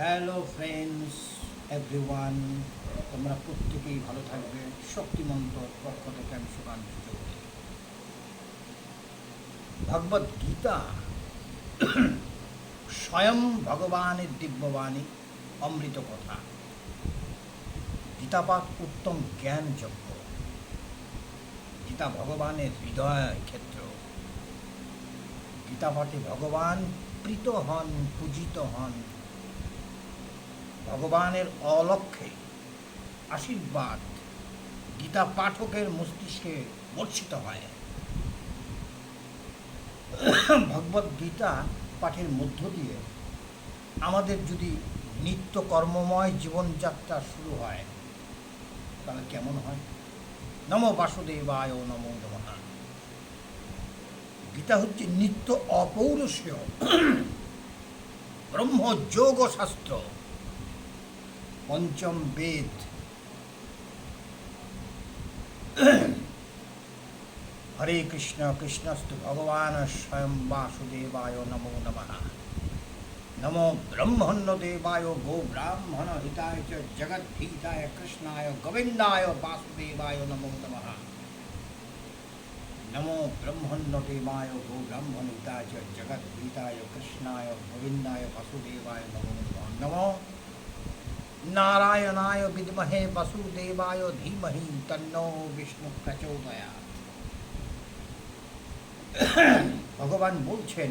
Hello friends everyone তোমরা প্রত্যেকেই ভালো থাকবে। শক্তিমন্তর পক্ষ থেকে আমি সুকান্ত ভগবদ গীতা স্বয়ং ভগবানের দিব্যবাণী, অমৃত কথা। গীতাপাঠ উত্তম জ্ঞান যজ্ঞ গীতা ভগবানের হৃদয় ক্ষেত্র। গীতাপাঠে ভগবান প্রীত হন, পূজিত হন। ভগবানের অলক্ষে আশীর্বাদ গীতা পাঠকের মস্তিষ্কে বর্ষিত হয়। ভগবত গীতা পাঠের মধ্য দিয়ে আমাদের যদি নিত্য কর্মময় জীবনযাত্রা শুরু হয়, তাহলে কেমন হয়? নম বাসুদেবায় নমো নমঃ। গীতা হচ্ছে নিত্য অপৌরসীয় ব্রহ্মযোগ শাস্ত্র পঞ্চম বেদ হরে কৃষ্ণ কৃষ্ণস্তু ভগবান স্বয়ং বাসুদেবায় নমো নমঃ নমো ব্রহ্মণ্য দেবায় গো ব্রাহ্মণ হিতায় চ জগদ্ভীতায় কৃষ্ণায় গোবিন্দায় বাসুদেবায় নমো নমঃ নমো ব্রহ্মণ্য দেবায় গো ব্রাহ্মণ হিতায় চ জগদ্ভীতায় কৃষ্ণায় গোবিন্দায় বাসুদেবায় নমো নমঃ নমো নারায়ণায় বিদমহে বসুদেবায় ধীমহি তন্নো বিষ্ণু প্রচোদয়াৎ ভগবান বলছেন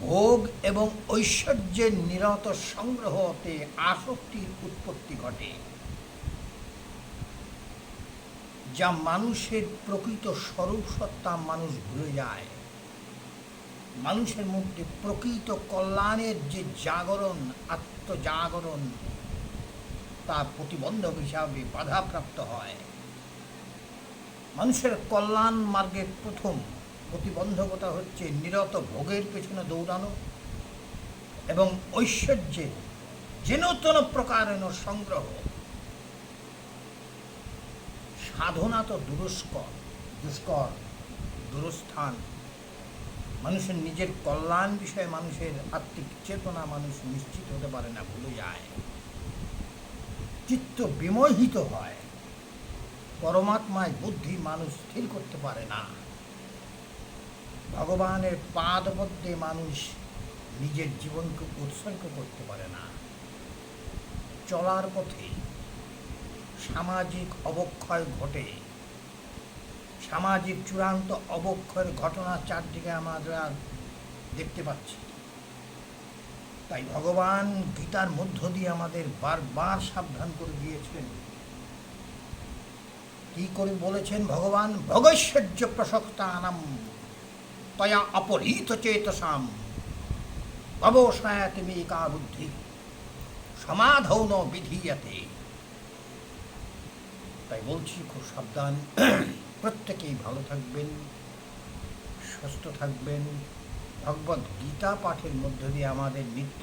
ভোগ এবং ঐশ্বর্যের নিরত সংগ্রহতে আসক্তির উৎপত্তি ঘটে যা মানুষের প্রকৃত স্বরূপ সত্তা মানুষ ভুলে যায় মানুষের মধ্যে প্রকৃত কল্যাণের যে জাগরণ, আত্মজাগরণ, তা প্রতিবন্ধক হিসাবে বাধাপ্রাপ্ত হয়। মানুষের কল্যাণ মার্গের প্রথম প্রতিবন্ধকতা হচ্ছে নিরত ভোগের পেছনে দৌড়ানো এবং ঐশ্বর্যের যেনতন প্রকারেণ সংগ্রহ। সাধনা তো দুরস্কর, দুষ্কর, দুরস্থান। মানুষের নিজের কল্যাণ বিষয়ে মানুষের আত্মিক চেতনা মানুষ নিশ্চিত হতে পারে না, ভুলে যায়। চিত্ত বিমোহিত হয়। পরমাত্মায় বুদ্ধি মানুষ স্থির করতে পারে না। ভগবানের পাদ পাদপদ্মে মানুষ নিজের জীবনকে উৎসর্গ করতে পারে না। চলার পথে সামাজিক অবক্ষয় ঘটে। সামাজিক চূড়ান্ত অবক্ষয়ের ঘটনা চারদিকে আমরা দেখতে পাচ্ছি। তাই ভগবান গীতার মধ্য দিয়ে আমাদের বারবার সাবধান করে দিয়েছেন। কি করে বলেছেন ভগবান? ভগৈশ্বর্য প্রসক্তানাম তয়া অপহৃত চেতসাম। অবসায়াতে মেকা বুদ্ধি। সমাধৌ ন বিধীয়তে। তাই বলছি, খুব সাবধান। প্রত্যেকেই ভালো থাকবেন সুস্থ থাকবেন। ভগবত গীতা পাঠের মধ্য দিয়ে আমাদের নিত্য